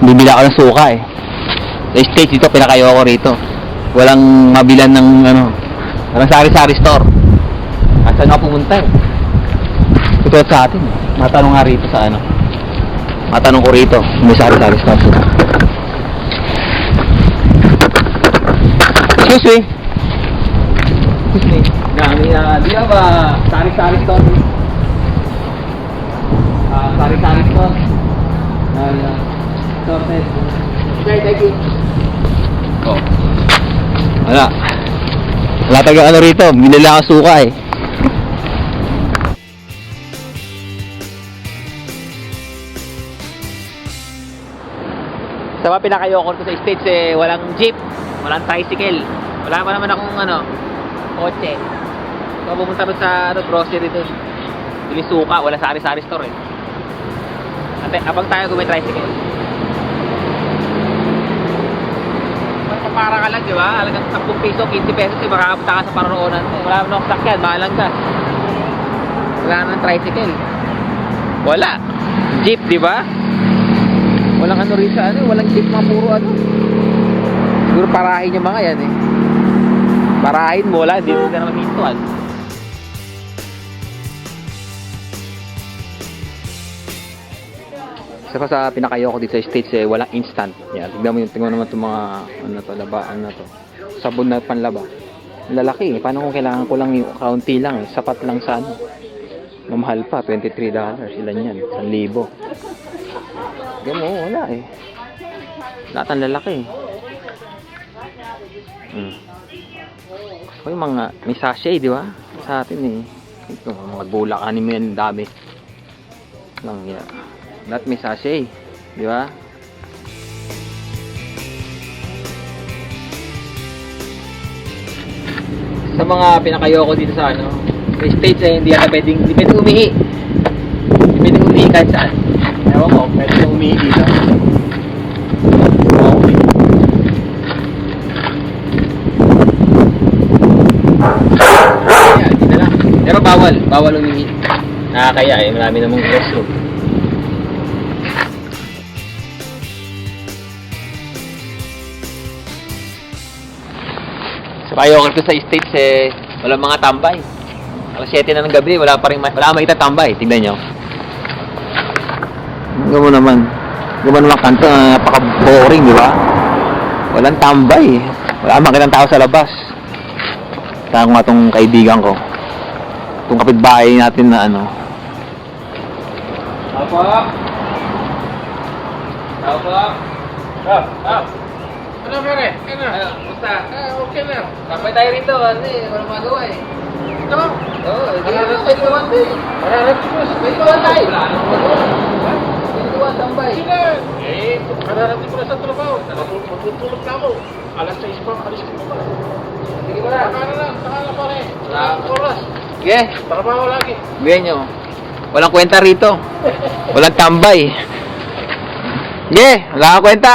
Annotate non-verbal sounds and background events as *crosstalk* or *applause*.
Bibila ako ng suka eh. Sa stage dito, pinakayo ako rito. Walang mabilan ng ano, walang sari-sari store. Asan ako pumunta eh? Ito sa atin. eh. Matanong nga rito sa ano. Matanong ko rito, may sari-sari store. Excuse me. Excuse me. Nami na, di ba sari-sari store? Ah, sari-sari store. Okay, thank you. Oh. Wala. Wala taga ano rito, binili ako suka eh. Sa mga pinakayokon ko sa States eh, walang jeep, walang tricycle. Wala pa naman akong ano, kotse. So pumunta doon sa ano, grocery doon. Bili suka, wala sari-sari store eh. Ate, abang tayo kung may tricycle. Basta para ka lang, di ba? Halagang 10 piso, 15 pesos, eh, makakapunta ka sa paroonan mo. Wala akong sakyan, bahalang ka. Wala naman tricycle. Wala. Jeep, di ba? Walang ano rin sa ano, walang jeep mga puro ano. Siguro parahin yung mga yan eh. Parahin mo, wala, hindi ka naman hintuan. Isa pa sa pinakayo ko dito sa States eh, walang instant. Yan, tignan mo yung tingnan mo naman itong mga ano to, labaan na to. Sabon na panlaba. Lalaki eh. Paano kung kailangan ko lang yung kaunti lang eh. Sapat lang sa ano. Mamahal pa, $23. Ilan yan? 1,000. Tignan mo, wala eh. Lahat ang lalaki eh. Hmm. O yung mga, may sachet, di ba? Sa atin eh. Ito, mga bulak, anime yan, dami. Lang, yeah. Lahat may sachet, di ba? Sa mga pinakayoko dito sa ano, sa States eh, hindi ata pwedeng, hindi pwedeng umihi. Hindi pwedeng umihi kahit saan. Ewan ko, pwedeng umihi dito. Na. Pero bawal, bawal umihi. Nakakaya eh, marami namang restroom. Payokan ko sa States eh, wala mga tambay. Alas 7 na ng gabi, wala pa rin, ma- wala makita tambay. Tignan nyo. Gamo naman. Gamo naman kanto na napaka-boring, di ba? Walang tambay. Wala makitang tao sa labas. Kaya ko nga itong kaibigan ko. Itong kapitbahay natin na ano. Apo! Apo! Ah, ah. Ano pare? Ano? Ano, musta? Ah, okay na. Kapay tayo rito, ano eh, walang magawa eh. Ito? Oo, Ano, na ano, pwede naman eh. Mararating May tuwan tayo. Wala nang magawa. May tuwan, tambay. Sila? Eh, mararating ko na sa trabaho. Matu- Matutulog na ako. Alas 6 pa, alis ko pa. Sige pala. Saka na lang, saka na pare. Wala. Ang oras. Sige, Trabaho lagi. bigyan nyo. Walang kwenta rito. *laughs* Walang tambay. Sige, wala kang kwenta.